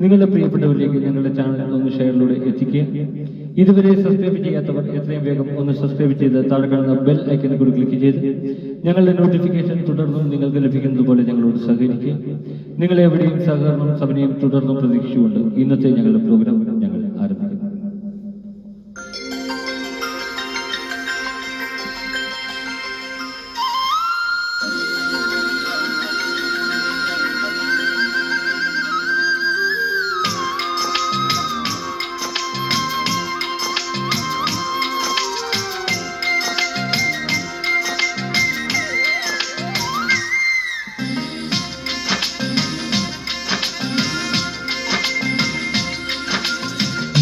നിങ്ങളുടെ പ്രിയപ്പെട്ടവരിലേക്ക് ഞങ്ങളുടെ ചാനൽ ഒന്ന് ഷെയറിലൂടെ എത്തിക്കുക. ഇതുവരെ സബ്സ്ക്രൈബ് ചെയ്യാത്തവർ എത്രയും വേഗം ഒന്ന് സബ്സ്ക്രൈബ് ചെയ്ത് താഴെ കാണുന്ന ബെൽ ഐക്കനെ കൂടി ക്ലിക്ക് ചെയ്ത് ഞങ്ങളുടെ നോട്ടിഫിക്കേഷൻ തുടർന്നും നിങ്ങൾക്ക് ലഭിക്കുന്നത് പോലെ ഞങ്ങളോട് സഹകരിക്കുക. നിങ്ങളെവിടെയും സഹകരണം സഭനയും തുടർന്നും പ്രതീക്ഷിച്ചുകൊണ്ട് ഇന്നത്തെ ഞങ്ങളുടെ പ്രോഗ്രാം ഞങ്ങൾ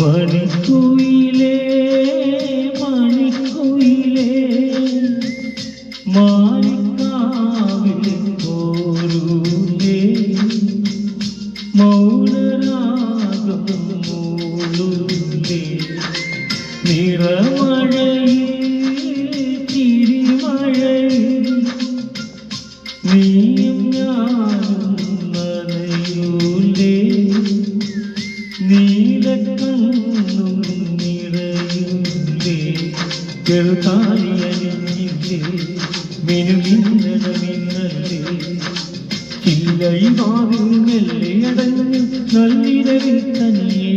മണിക്കുയിലേ മണിക്കുയിലേ നീലക്കണ്ണും നിറയൂലേ ചെറുതാലിയണിഞ്ഞില്ലേ മിനുമിന്നണ മിന്നല്ലേ ചില്ലയിമാവിൽ മെല്ലെ അടഞ്ഞു നല്ലിരവിൽ തനിയേ.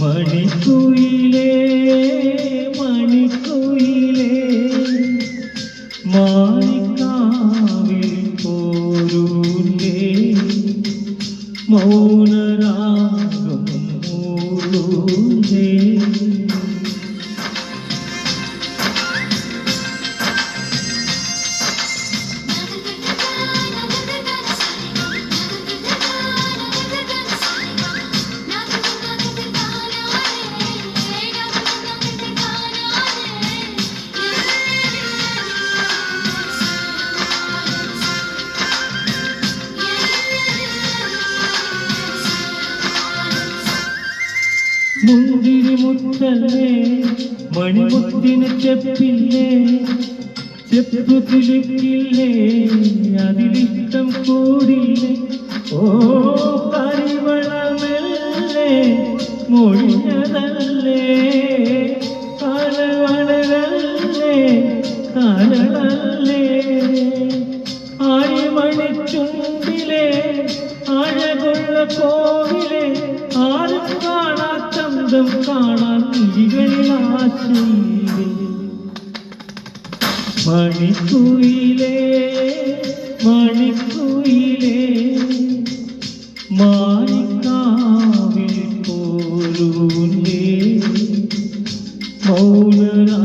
മണിക്കുയിലേ മുത്തല്ലേ മണിമുത്തിന് ചെപ്പില്ലേ? ചെപ്പ് കിളിക്കില്ലേ അതിലിഷ്ടം കൂടില്ലേ? ഓ കരിവളമല്ലേ മൊഴിഞ്ഞതല്ലേ? കാലവളരല്ലേ കാലളല്ലേ? ആഴിമണിച്ചുണ്ടിലെ? അഴകുള്ള കോവിലെ ആരും കാണാത്തന്തം കാണാൻ ഇഴികളിൽ ആശയിലെ മണിക്കുയിലേ മണിക്കുയിലേ മാണിക്കാവിൽ പോലൂലേ മൗനരാഗം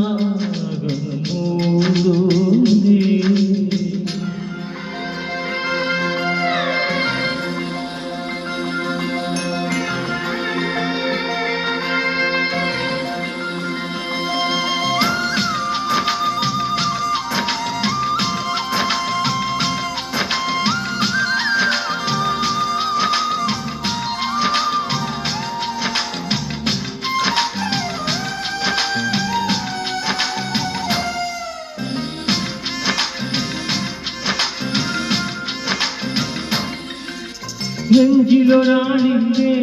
നെഞ്ചിലൊരാളില്ലേ?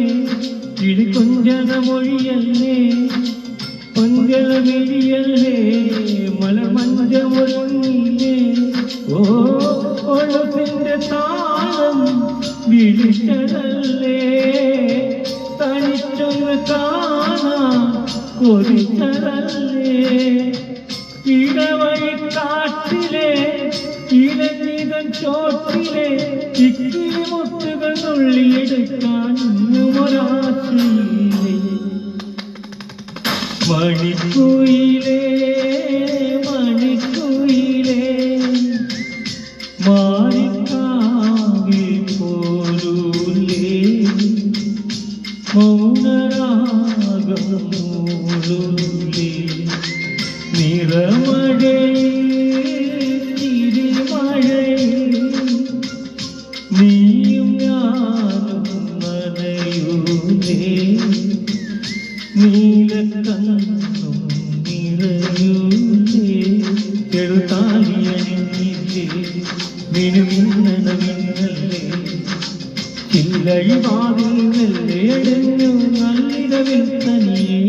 കിളിക്കൊഞ്ചന മൊഴിയല്ലേ പഞ്ചല മിഴിയല്ലേ മലമഞ്ച ഒരുങ്ങില്ലേ ഓ ഒഴുപ്പിന്റെ താളം വിളിച്ചതല്ലേ? തനിച്ചൊന്ന് കാണാൻ കൊതിച്ചതല്ലേ? മണിക്കുയിലേ മണിക്കുയിലേ. മാറിക്കാവിൽ പോരൂലേ മൗനരാഗം മൂളുന്നേ നീലക്കണ്ണും നിറയൂലേ ചെറുതാലിയണിഞ്ഞില്ലേ മിനുമിന്നണ മിന്നല്ലേ ചില്ലഴി വാതിൽ മെല്ലെ അടഞ്ഞു നല്ലിടവിൽ തനിയേ.